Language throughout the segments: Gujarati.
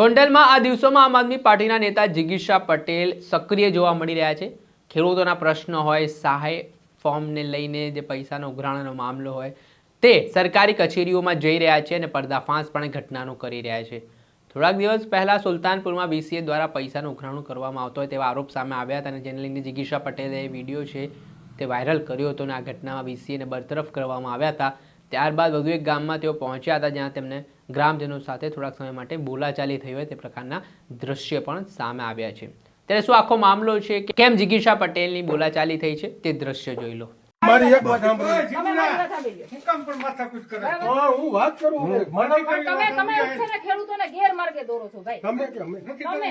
ગોંડલમાં આ દિવસોમાં આમ આદમી પાર્ટીના નેતા જિગીશા પટેલ સક્રિય જોવા મળી રહ્યા છે. ખેડૂતોના પ્રશ્ન હોય, સહાય ફોર્મને લઈને જે પૈસાનો ઉઘરાણનો મામલો હોય, તે સરકારી કચેરીઓમાં જઈ રહ્યા છે અને પર્દાફાશ પણ ઘટનાનું કરી રહ્યા છે. થોડાક દિવસ પહેલાં સુલતાનપુરમાં બીસીએ દ્વારા પૈસાનું ઉઘરાણું કરવામાં આવતો હોય તેવા આરોપ સામે આવ્યા હતા અને જેને લઈને જિગીશા પટેલે વીડિયો છે તે વાયરલ કર્યો હતો અને આ ઘટનામાં બીસીએને બરતરફ કરવામાં આવ્યા હતા. ત્યારબાદ વધુ એક ગામમાં તેઓ પહોંચ્યા હતા જ્યાં તેમને ગ્રામજનો સાથે થોડાક સમય માટે બોલાચાલી થઈ હોય તે પ્રકારના દ્રશ્ય પણ સામે આવ્યા છે. ત્યારે શું આખો મામલો છે કે કેમ જિગીશા પટેલની બોલાચાલી થઈ છે તે દ્રશ્ય જોઈ લો. મારી એક વાત. હું વાત કરું. તમે તમે ખેડૂતોને ગેરમાર્ગે દોરો છો ભાઈ. તમે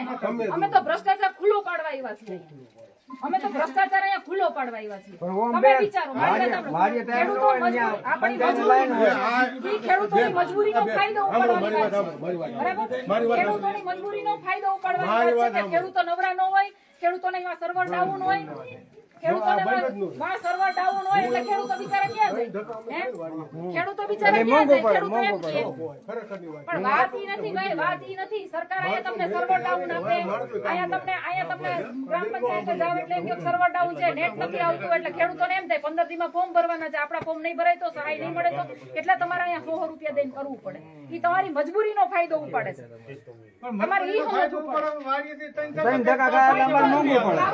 અમે તો ભ્રષ્ટાચાર ખુલ્લો પાડવા આવ્યા છીએ. અમે તો ભ્રષ્ટાચાર અહીંયા ખુલ્લો પાડવા આવ્યા છીએ. તમે વિચારો મારી મારી ખેડૂતો આપણી ખેડૂતોની મજબૂરીનો ફાયદો ઉપાડવાની બરાબર? ખેડૂતોની મજબૂરીનો ફાયદો ઉપાડવાની ખેડૂતો નવરા ન હોય ખેડૂતોને એમાં સર્વર ડાઉન હોય. જ ન માં સર્વર ડાઉન હોય એટલે ખેડૂતો બિચારા ક્યાં જાય હે? ખેડૂતો બિચારા અને ક્યાં મોંઘું જાય પડે, ખેડૂતો એમ મોંઘું કહે. ખરેખરની વાત. પણ વાત ઈ નથી ભાઈ વાત ઈ નથી. સરકાર અહીંયા તમને સર્વર ડાઉન આપે અહીંયા તમને અહીંયા તમને ગ્રામ પંચાયતે જાવ એટલે એમ કે સર્વર ડાઉન છે. નેટ નથી આવતું એટલે ખેડૂતોને એમ થાય પંદર દીમાં ફોર્મ ભરવાના છે. આપણા ફોર્મ નહીં ભરાય તો સહાય નહીં મળે તો. એટલે તમારે અહીંયા સો રૂપિયા દઈને કરવું પડે. એ તમારી મજબૂરીનો ફાયદો ઉપાડે છે. તમારે સમજવું મોંઘું પડે.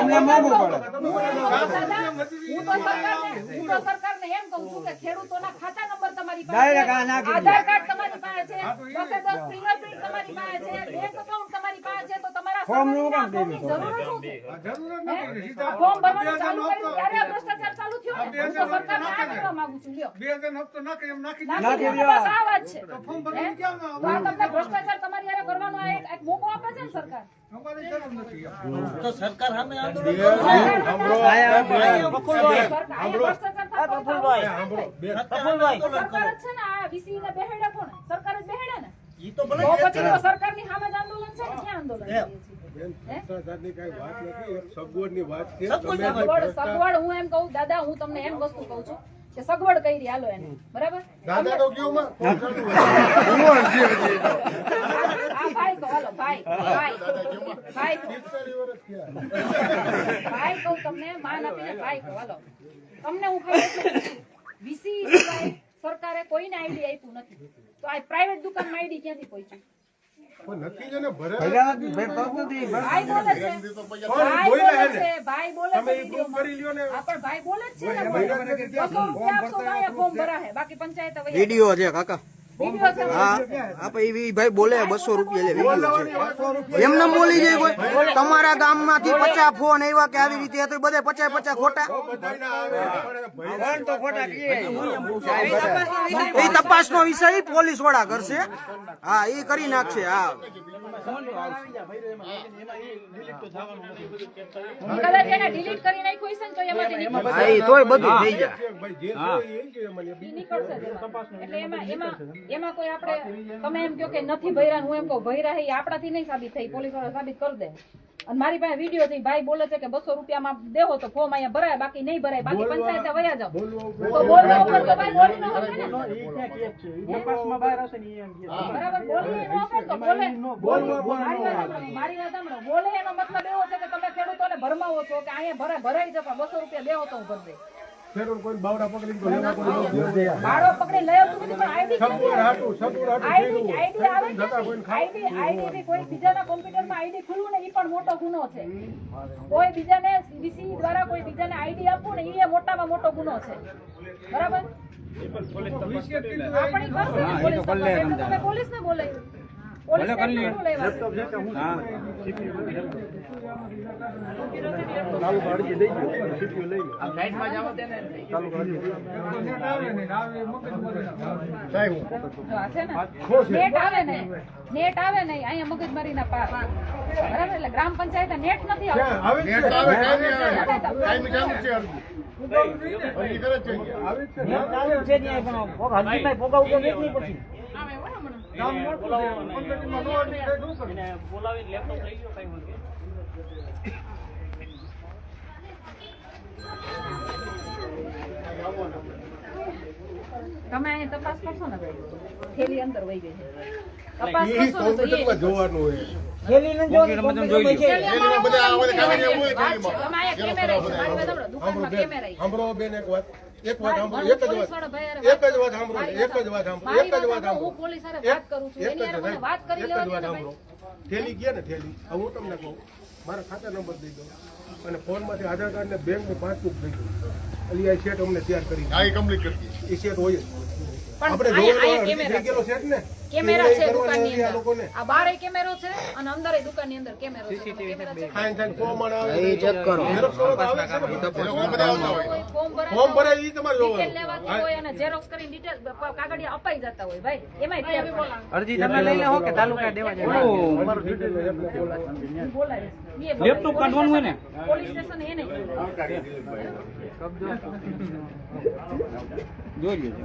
અમને મોંઘું પડે. હું તો સરકારને હું તો સરકારને એમ કહું કે ખેડૂતોના ખાતા નંબર તમારી પાસે આધાર કાર્ડ તમારી પાસે છે દસે દસ ફિંગરપ્રિન્ટ તમારી પાસે છે બેંક એકાઉન્ટ તમારી પાસે છે તો તમારા ફોર્મ ભ્રષ્ટાચાર ચાલુ થયો ને તો હજારનો આ નાખે માંગુ છું લ્યો. બે હજારનો હપ્તો નાખે એમ નાખી દે. નાખી દો, બસ આ વાત છે. ફોર્મ ભરવાનું ક્યાં તમને ભ્રષ્ટાચાર તમારી હારે કરવાનો આ એક એક મોકો આપે છે ને સરકાર? સરકાર સરકાર તો સરકાર? સરકાર સામે આંદોલન સગવડ હું એમ કહું દાદા હું તમને એમ વસ્તુ કહું છું કે સગવડ કરી હાલો એને. બરાબર? દાદા તો ભાઈ કહો હાલો ભાઈ ભાઈ ભાઈ ભાઈ કહું તમને માન આપીને ભાઈ કહો હાલો તમને હું ખબર સિવાય સરકારે કોઈને આઈડી આપ્યું નથી. તો આ પ્રાઇવેટ દુકાનમાં આઈડી ક્યાંથી પહોંચ્યું? વીડિયો છે કાકા. હા આપણે ઈ ભાઈ બોલે બસો રૂપિયા લે એમને બોલી જાય કોઈ. તમારા ગામમાંથી પચાસ ફોન આવ્યા કે આવી રીતે તો બધે પચાસ પચાસ ખોટા. બધાયના આવે. પણ ભાઈ એ તપાસ નો વિષય પોલીસવાળા કરશે. હા એ કરી નાખશે હા. તોય બધું થઈ જાય. એમાં. કોઈ આપણે તમે એમ કહો કે નથી ભૈરા હું એમ કહું ભૈરા એ આપણાથી નહીં સાબિત થઈ પોલીસવાળા સાબિત કરી દે. અને મારી પાસે વીડિયો થી ભાઈ બોલે છે કે બસો રૂપિયામાં દેવો તો ફોર્મ અહીંયા ભરાય બાકી નહીં ભરાય બાકી પંચાયત વયા જાવ તો બોલવા ઉપર તો ભાઈ બોલી ન શકે ને. બરાબર બોલી ન શકે તો બોલે. મારી વાત સાંભળો. બોલે એનો મતલબ એવો છે કે તમે ખેડૂતોને ભરમાવો છો કે અહીંયા ભરાય ભરાઈ જશે બસો રૂપિયા દેવો તો હું ભરી દઈશ. ખેડૂત કોઈ બાવડા પકડી તો લેવા કોઈ ન પકડી લઈ આવતું નથી પણ આઈડી સગવડ હાટું, સગવડ હાટું આઈડી આઈડી આવે જતા કોઈને આઈડી આઈડી કોઈ બીજાના કોમ્પ્યુટરમાં આઈડી ખુલવું ને એ પણ મોટો ગુનો છે. કોઈ બીજાને સીબીસી દ્વારા કોઈ બીજાને આઈડી આપવું ને એ મોટામાં મોટો ગુનો છે. બરાબર? આપણી પોલીસ ને પોલીસ હું હા. ચાલુ પોલીસને બોલાવી પોલીસ સીપીયુ લઈ છે? આ છે ને? નેટ આવે ને નેટ આવે ને અહીંયા મગજમારીના પાર. બરાબર એટલે ગ્રામ પંચાયત નેટ નથી ક્યાં? નેટ આવે જ છે. કાયમી ચાલુ જ છે અરજી. અરજી કરે જ છે. આવે જ છે. કામ મોટું છે. પંચાયતમાં નો થાય તો શું કરવું? તમે અહીં તપાસ કરશો ને ભાઈ? થેલી અંદર વહી ગઈ છે. તપાસ કરશો તો એ જોવાનું હોય. થેલી થેલીમાં અમારા બધા આવે મોબાઈલ કાગળિયા હોય થેલીમાં. કેમેરા છે. મારી વાત દુકાનમાં કેમેરા છે. સાંભળો બેન એક વાત. એક વાત સાંભળો એક જ વાત. એક જ વાત સાંભળો એક જ વાત સાંભળો એક જ વાત સાંભળો. હું પોલીસ સાથે વાત કરું છું. એની જ મને વાત- કરી લેવા ને થેલી ગયા ને થેલી હવે હું તમને કહું મારા ખાતા નંબર દઈ દો અને ફોનમાંથી આધાર કાર્ડ ને બેંકનું પાસબુક દઈ દો અલી આ સેટ અમને તૈયાર કરી આ કમ્પ્લીટ કરી એ સેટ હોય આપણે થઈ ગયેલો સેટ ને કેમેરા છે દુકાનની અંદર. આ બારે કેમેરો છે અને અંદર દુકાનની અંદર કેમેરો છે. કેમેરા છે. એ check કરો. ફોર્મ ભરાય ઈ તમારે ડિટેલ જોવાનું. લેવાતી હોય અને ઝેરોક્સ કરીને ડિટેલ કાગળિયા અપાઈ જતા હોય ભાઈ. એમાં ટેપ અરજી તમે લઈ હો કે તાલુકા દેવા જાય. લેપટોપ કાઢવાનું હોય ને? પોલીસ સ્ટેશન એ નહીં. જોઈ લેજો.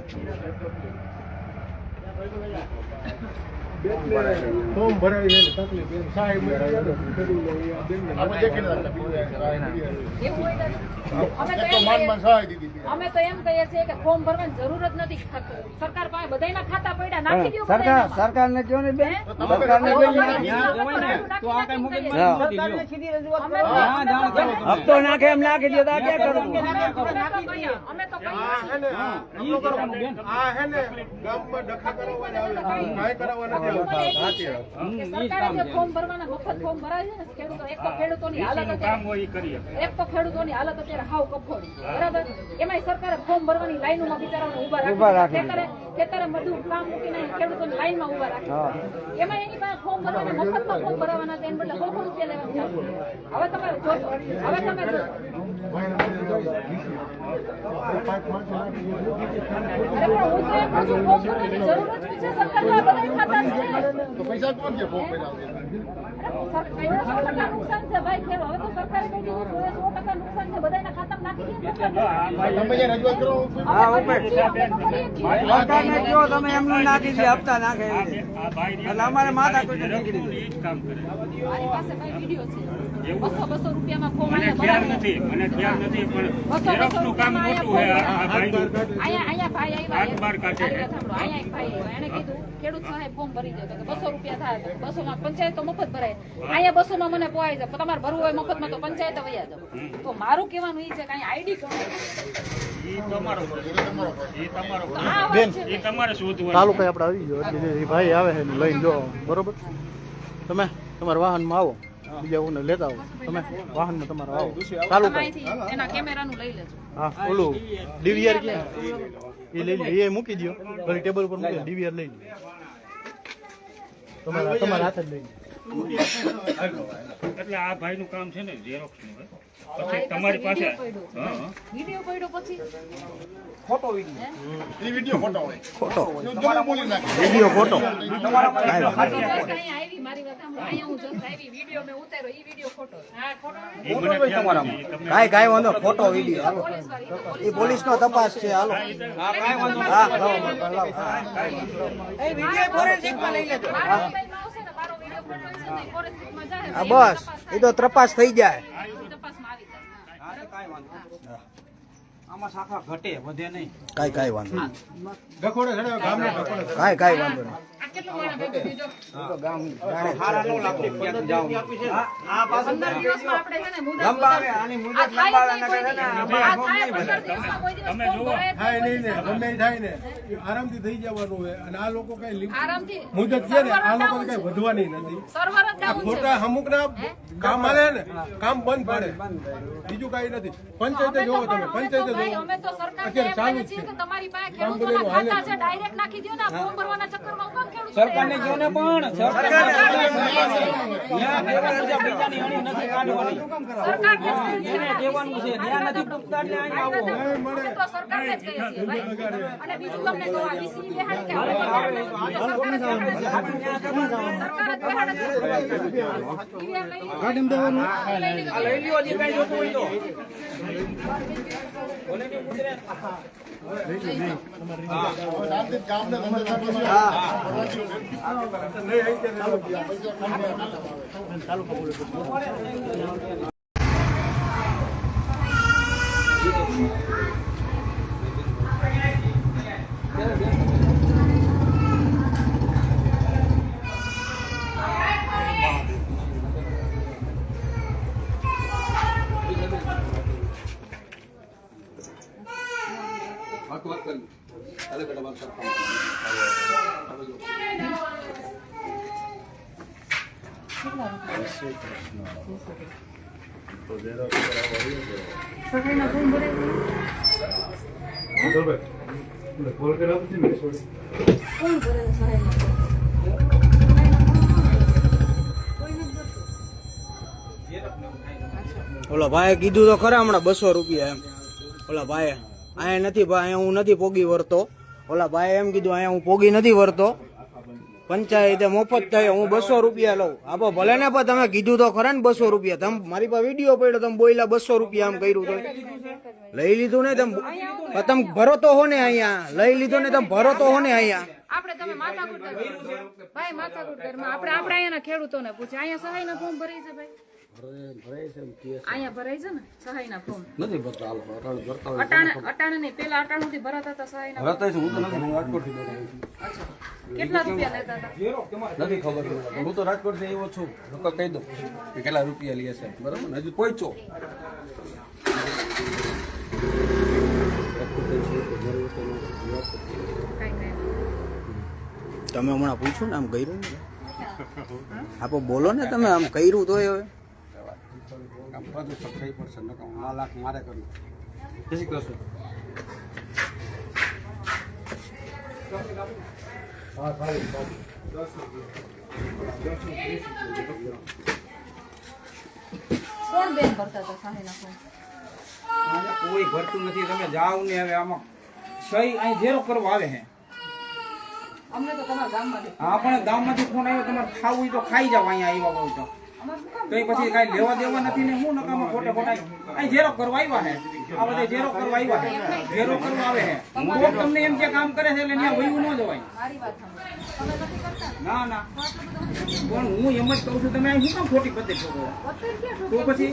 喂，喂。ફોર્મ ભરાય છે તકલીફ એમ સાહેબ અમે તો એમ કહીએ- માન સહાય દીધી અમે તો એમ કહીએ છીએ કે ફોર્મ ભરવાની જરૂર જ નથી. સરકાર પાસે બધાયના ખાતા પડ્યા નાખી દો સરકાર સરકારને ને બેન? તો આ કઈ હપ્તો નાખે એમ નાખી દો તો આ ક્યાં અમે તો કહીએ આ હે ને, આ ઈ કરવાનું બેન. આ હે ને ગામમાં ડખા કરાવવાના આવે કાંઈ કરાવવા ફોર્મ ભરવાના મફત ફોર્મ ભરાય છે ને ખેડૂતો એક તો ખેડૂતોની હાલત એક તો ખેડૂતોની હાલત અત્યારે હાવ કફોડી. બરાબર? એમાંય સરકારે ફોર્મ ભરવાની લાઈનોમાં બિચારાઓને બિચારા ઊભા રાખી રાખી ખેતરે ખેતરે બધું કામ મૂકીને ખેડૂતોની લાઈનમાં ઊભા રાખે એમાં એની પાસે ફોર્મ ભરવાના મફતમાં ફોર્મ ભરવાના હતા બદલે સો સો રૂપિયા લેવાનું હવે તમે જોજો હવે તમે પૈસા કોણ છે ફોર્મ કરો અમારે માથા કોઈ નીકળી જાય મારી પાસે કઈ વીડિયો છે. બસો બસો રૂપિયામાં ફોર્મ મને અહીંયા ખ્યાલ નથી મને ખ્યાલ નથી પણ ઝેરોક્ષનું કામ મોટું છે આ- ભાઈ આવ્યા હાથ બાર કાઢે. એને કીધું ખેડૂત સહાય ફોર્મ ભરી દો. તો કે બસો રૂપિયા થાય તો બસો માં પંચાયત તો મફત ભરાય. અહીંયા બસો માં મને પોહાય છે. તમારે ભરવું હોય મફતમાં તો પંચાયત વયા જાવ તો મારું કહેવાનું એ છે કે અહીંયા આઈડી કોણ તાલુકા આવી ગયો. ભાઈ આવે છે લઈને જો. બરોબર? તમે તમારા વાહનમાં આવો. બીજા કોને લેતા આવો. તમે વાહનમાં તમારા આવો. ચાલુ અહીંથી એના કેમેરાનું લઈ લેજો. હા ઓલું ડીવીઆર ક્યાં? એ લઈ લે એ મૂકી દો ભલે ટેબલ ઉપર મૂકી ડીવીઆર લઈ લે તમારા તમારા હાથ જ લઈ લે એટલે આ ભાઈનું કામ છે ને ઝેરોક્ષનું હે. પછી તમારી પાસે હા હા. વીડિયો પડ્યો પછી? એ વીડિયો ફોટો હોય. ફોટો બોલી નાખે. વીડિયો ફોટો હું just અહીંયા આવી મારી વાત સાંભળો. અહીંયા હું just આવી વીડિયો મેં ઉતાર્યો ઈ વીડિયો ખોટો હા ખોટો નથી. ઈ મને ખ્યાલ નથી. ઈ તમને કાંઈ કાંઈ વાંધો ફોટો વીડિયો હાલો. પોલીસ વાળી પોલીસ એ પોલીસનો તપાસ છે હાલો. હા લાવો, લાવો. એ વીડિયો લઈ લેજો. ને ને ફોરેન્સિકમાં જાય હા બસ. એ તો તપાસ થઈ જાય થાય. એ તપાસમાં આવી જાય હા. કાંઈ વાંધો નહીં. આમાં શાખા ઘટે વધે નહીં. કાંઈ કાંઈ વાંધો નહીં. ડખોડે ગામને ડખોડે ચડાવે. કાંઈ કાંઈ વાંધો નહીં. આ કેટલું વાળા ભેગું થયું જો? હારા નો લાગે ક્યાંક જાઓ આ પાછું પંદર દિવસમાં આપણે છે ને મુદત લંબાવે, આની મુદત આ થાય જ લંબાવે નહીં નકર ને, આ થાય પંદર દિવસમાં કોઈ દિવસ તમે ફોન જુઓ. ભરાય જ થાય નહીં નહીં ને ગમે થાય ને આરામથી થઈ જવાનું હોય. અને આ લોકો કઈ આરામથી મુદત છે ને આ લોકો કઈ વધવાની નથી. સર્વર જ આ છે. ખોટા અમુક ના કામ હાલે ને કામ બંધ પડે. બીજું કઈ નથી. પંચાયતે જોવો તમે પંચાયતે ભાઈ, અમે તો સરકારને ચાલુ છે. કે તમારી પાસે ખેડૂતોના ખાતા છે, direct નાખી દ્યો ને ફોર્મ ભરવાના ચક્કરમાં હું ખેડૂત સરકારને કહો ને પણ સરકાર લઈ લ્યો જે કાંઈ જોતું હોય તો. શાંતિ ગામને ધંધે કરવાનો. સફાઈના ફોર્મ ભરાય કોણ ભરે છે સફાઈના ફોર્મ? કોઈ નથી ભરતું. ઓલા ભાઈ કીધું તો ખરા હમણાં બસો રૂપિયા એમ. ઓલા ભાઈ અહીંયા નથી, ભાઈ હું નથી પોગી વરતો ઓલા ભાઈએ એમ કીધું, અહીંયા હું પોગી નથી વરતો પંચાયતે મફત થાય, હું બસો રૂપિયા લઉં. આપો ભલે ને પણ તમે કીધું તો ખરા ને બસો રૂપિયા. તમે મારી પાસે વીડિયો પડ્યો, તમે બોયલા બસો રૂપિયા આમ કર્યું તો લઈ લીધું ને તમે તમે ભરો તો હો ને અહીંયા. લઈ લીધું ને તમે ભરો તો હો ને અહીંયા. આપણે તમે માથાકૂટ. ભાઈ, માથાકૂટ આપણે આપણે અહીંયાના ખેડૂતોને પૂછે અહીંયા સહાય ફોર્મ ભરી છે ભાઈ. અહીંયા ભરાય છે ને સહાયના ફોર્મ નથી ભરતા હાલ ભરતા અટાણે અટાણે નહીં પેલા અટાણ સુધી ભરાતા હતા સહાયના ભરતા છે હું તો નથી. હું અચ્છા. કેટલા રૂપિયા લેતા હતા? નથી ખબર હું તો રાજકોટથી આવ્યો છું. લોકો કહી દઉં કે કેટલા રૂપિયા લે છે. બરાબર ને? હજુ પહોંચો તમે હમણાં પૂછો ને આમ કર્યું ને? આપો બોલો ને તમે આમ કર્યું તો હવે. આમ બધું થઈ પડશે નકર આ લાખ મારે કરવું. જય શ્રી કૃષ્ણ. કોઈ ભરતું નથી તમે જાઓ ને હવે આમાં સહી અહીં ઝેરો કરવા આવે હે. અમને તો તમારા ગામમાંથી આપણે ગામમાંથી ફોન આવ્યો તમારે ખાવું તો ખાઈ જાવ અહીંયા આવ્યા હોય તો. કઈ પછી કાંઈ લેવા દેવા નથી ને હું નકામાં ખોટે ખોટા? અહીં ઝેરો કરવા આવ્યા હે. આ બધા ઝેરો કરવા આવ્યા હે. ઝેરો કરવા આવે છે કોક તમને એમ કે કામ કરે છે એટલે ત્યાં વયું ન જવાય. મારી વાત સાંભળો તમે નથી કરતા ના ના. પણ હું એમ જ કહું છું તમે અહીં શું કામ ખોટી પદ્ધતિ કરો? તો પછી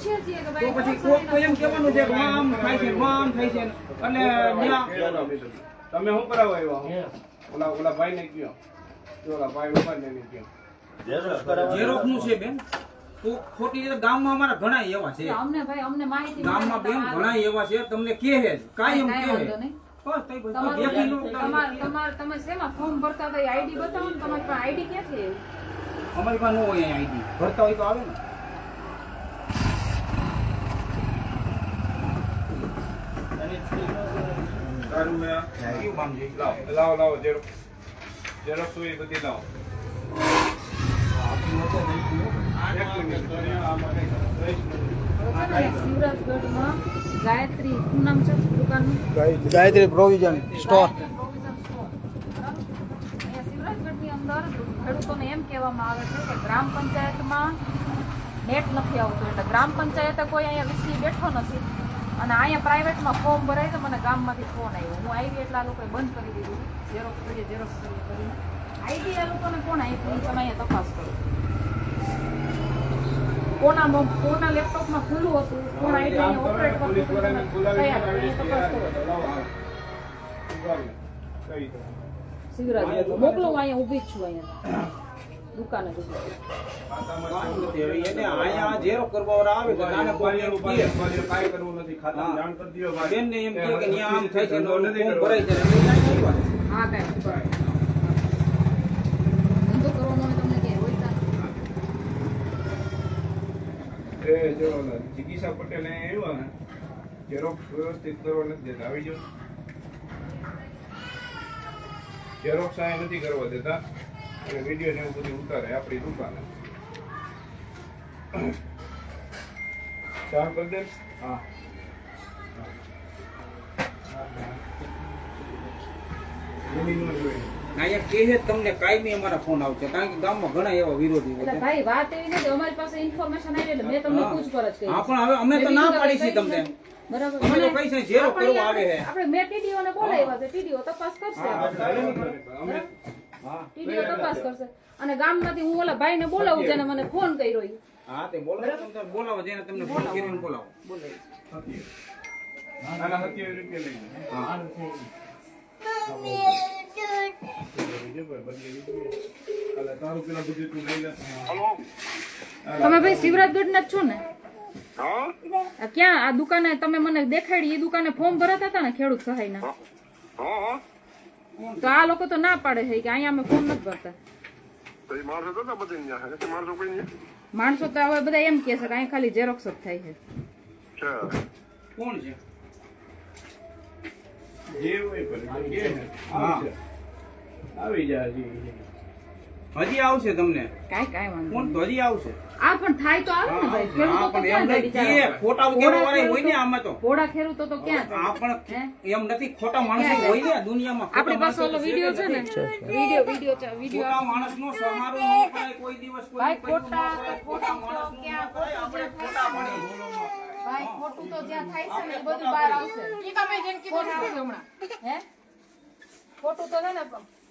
તો પછી કોક તો એમ કહેવાનું છે કે આમ થાય છે આમ થાય છે. અને તમે શું કરાવો આવ્યા ઓલા ઓલા ભાઈ ને કયો ઓલા ભાઈ ઉપર ને કયો ઝેરોક્ષનું છે બેન. તો ખોટી રીતે ગામમાં અમારા ઘણા એવા છે. અમને ભાઈ અમને માહિતી ગામમાં બેન ઘણા એવા છે તમને કે હે કાયમ તમે શેમાં ફોર્મ ભરતા હતા આઈડી બતાવો ને તમારી પાસે આઈડી ક્યાં છે? અમારી પાસે ન હોય આઈડી ભરતા હોય તો આવે ને. તારું મેં કયું કામ લાવો લાવો લાવો બધી લાવો? શિવરાજગઢમાં ગાયત્રી શું છે દુકાનનું ગાયત્રી પ્રોવિઝન સ્ટોર. શિવરાજગઢની અંદર ખેડૂતોને એમ કહેવામાં આવે છે કે ગ્રામ પંચાયતમાં નેટ નથી આવતું એટલે ગ્રામ પંચાયતે કોઈ અહીંયા વીસી બેઠો નથી અને અહીંયા પ્રાઇવેટમાં ફોર્મ ભરાય તો મને ગામમાંથી ફોન આવ્યો હું આવી એટલે લોકોએ બંધ કરી દીધું ઝેરોક્સ કરીએ ઝેરોક્ષ કરીએ આઈડી આ લોકોને કોણ આપ્યું તમે અહીંયા તપાસ કરો કોના કોના લેપટોપમાં ખુલ્લું હતું કોણ આઈડી અહીંયા ઓપરેટ કરતું હતું. તમે કયા કરો? તપાસ કરો. શિવરાજ મોકલો અહીંયા ઊભી જ છું અહીંયા. દુકાને જ ઊભી છું. કામ નથી હવે એને અહીંયા ઝેરો કરવા વાળા આવે તો નાને કોઈ એમ કહે. કાંઈ કરવું નથી ખાતામાં જાણ કરી દ્યો ભાઈ. બેનને એમ કહે કે ન્યા આમ થાય છે ને ઓલું ફોર્મ ભરાય છે ને એટલે ન્યા આવ્યા છે. હા કાંઈ ધંધો કરવાનો હોય તમને ક્યાંય હોય ત્યાં. એ જો ઓલા પટેલ આવ્યા ને ઝેરોક્ષ વ્યવસ્થિત કરવા નથી દેતા આવી જાઓ ઝેરોક્સ અહીંયા નથી કરવા દેતા અને વીડિયો ને એવું બધું ઉતારે આપણી દુકાને ચાર કરી દે હા એની નો જોઈએ અહીંયા કહે છે તમને કાયમી અમારા ફોન આવશે. કારણ કે ગામમાં ઘણા એવા વિરોધી હોય છે. ભાઈ વાત એવી નથી અમારી પાસે ઇન્ફોર્મેશન આવી એટલે મેં તમને પૂછપરછ કરી. હા પણ હવે અમે તો ના પાડી છીએ તમને. બરાબર. અમે તો કઈ છે ઝેરો કરવા આવે છે આપણે મેં ટીડીઓ ને બોલાવ્યા છે ટીડીઓ તપાસ કરશે. અમે ટીડીઓ તપાસ કરશે. અને ગામમાંથી હું ઓલા ભાઈને બોલાવું જેને મને ફોન કર્યો. હા તે બોલાવો તમને બોલાવો જેને તમને ફોન કરીને બોલાવો. આના રૂપિયા લઈ તમે ભાઈ શિવરાજગઢ ના જ છો ને? ક્યાં? આ દુકાને તમે મને દેખાડી એ દુકાને ફોર્મ ભરાતા હતા ને ખેડૂત સહાયના? હા. હા તો આ લોકો તો ના પાડે છે કે અહીંયા અમે ફોન નથી ભરતા. માણસો તો બધે ત્યાં હે? માણસો કોઈ નહીં? માણસો તો હવે બધા એમ કહે છે કે અહીંયા ખાલી ઝેરોક્ષ જ થાય છે. છે? કોણ છે આવી જાય. હજી. આવશે તમને. કાંઈ કાંઈ વાંધો કોણ? તો હજી આવશે. આ પણ થાય તો આવે ને ભાઈ. હા, ખેડૂતો તો પણ એમ ક્યાં જાય નથી બિચારા? ફોટા ઉકેલવા વાળા હોય ને આમાં તો. ભોળા ખેડૂતો તો ક્યાં જાય? આ પણ હે? એમ નથી ખોટા માણસો હોય ને દુનિયામાં ખોટા આપણી પાસે ઓલો માણસો વીડિયો છે ને? વીડિયો વીડિયો છે વીડિયો. ખોટા માણસનો સહારો ન કરાય કોઈ દિવસ કોઈ ખોટા-. ખોટા માણસનો આપણે ખોટા માણસ ભાઈ ખોટું તો જ્યાં થાય છે ને બધું બહાર આવશે. ખોટું આવશે હમણાં. હે? ખોટું તો છે ને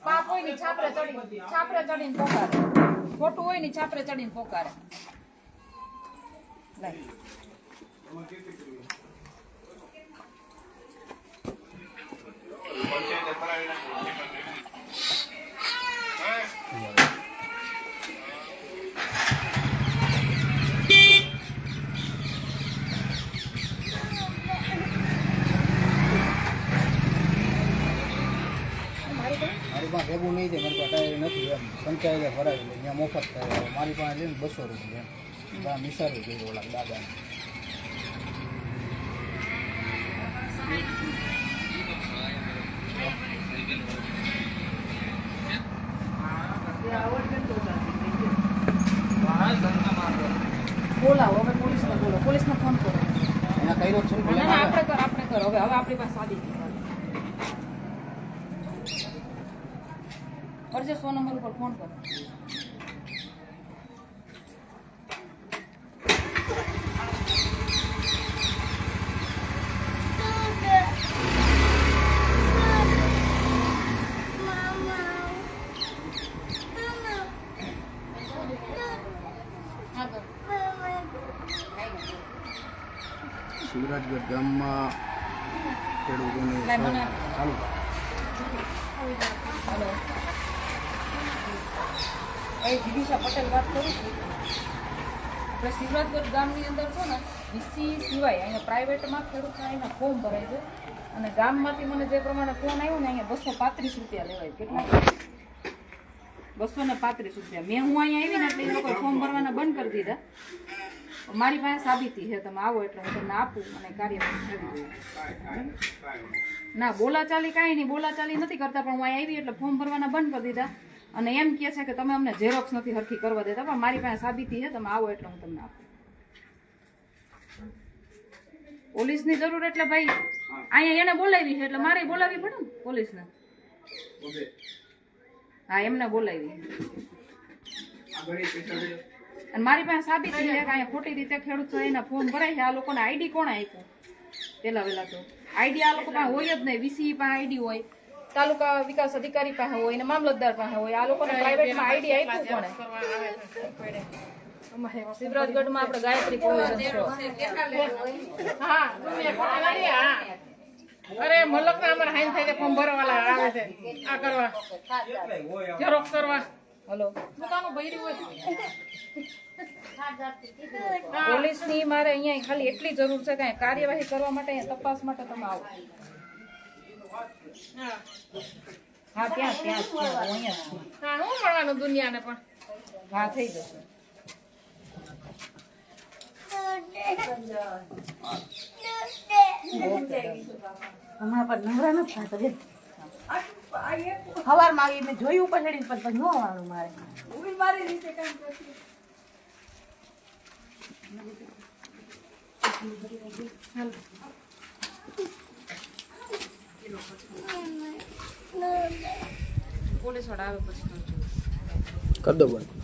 પાપ હોયની છાપરે ચડી છાપરે ચડીને પોકારે. ખોટું હોયની છાપરે ચડીને પોકારે. લાય. મારી પાસે ભેગું નહીં થાય મારી પાસે નથી એમ. પંચાયતે ભરાવી લે અહીંયા મફત થાય મારી પાસે લઈને બસો રૂપિયા એમ. બા નિસારું કર્યું ઓલા દાદાને. બોલાવો હવે પોલીસને બોલો પોલીસને ફોન કરો. એના કર્યો છે ને ના ના આપણે કર આપણે કર હવે હવે આપણી પાસે સાદી કરજે સો નંબર ઉપર ફોન કરો શિવરાજગઢ ગામમાં ખેડૂતોને ચાલુ. એ જીગીશા પટેલ વાત કરું છું. આપણે શિવરાજગઢ ગામની અંદર છે ને, વીસી સિવાય અહીંયા પ્રાઇવેટમાં ખેડૂતના એના ફોર્મ ભરાય છે. અને ગામમાંથી મને જે પ્રમાણે ફોન આવ્યો ને, અહીંયા બસો પાંત્રીસ રૂપિયા લેવાય. કેટલા? બસો ને પાંત્રીસ રૂપિયા. મેં હું અહીંયા આવી ને એટલે એ લોકો ફોર્મ ભરવાના બંધ કરી દીધા. મારી પાસે સાબિતી છે, તમે આવો એટલે હું તમને આપું અને કાર્યવાહી કરી દઉં. ના, બોલાચાલી કાંઈ નહીં, બોલાચાલી નથી કરતા, પણ હું અહીં આવી એટલે ફોર્મ ભરવાના બંધ કરી દીધા. અને એમ કહે છે કે તમે અમને ઝેરોક્સ નથી હરખી કરવા દેતા પણ મારી પાસે સાબિતી છે તમે આવો એટલે હું તમને આપું. પોલીસની જરૂર એટલે ભાઈ અહીંયા એને બોલાવી છે એટલે મારે બોલાવી પડે ને પોલીસને. હા એમને બોલાવી અને મારી પાસે સાબિતી છે કે અહીંયા ખોટી રીતે ખેડૂત છે એના ફોર્મ ભરાય છે આ લોકોને આઈડી કોણ આપ્યું? પેલા વેલા તો. આઈડી આ લોકો પાસે હોય જ નહીં વીસી પાસે આઈડી હોય. તાલુકા વિકાસ અધિકારી પાસે હોય ને મામલતદાર પાસે હોય આ લોકોને પ્રાઇવેટમાં આઈડી આપ્યું કોણે? શિવરાજગઢમાં આપણે ગાયત્રી પ્રોવિઝન અરે મલક ના અમારે હાઈન થાય ફોર્મ ભરવાલા આવે છે. આ કરવા. ઝેરોક્ષ કરવા. હલો. હોય. પોલીસની મારે અહીંયા ખાલી એટલી જરૂર છે કે કાર્યવાહી કરવા માટે તપાસ માટે તમે આવો. હા ત્યાં ત્યાં. હું. હા હું મળવાનું દુનિયાને પણ હા થઈ જશે હમણાં પણ નવરા નથી થતા બેન સવારમાં મેં જોયું પણ પછી ન આવવાનું મારે પોલીસવાળા આવે પછી કરી દો બંધ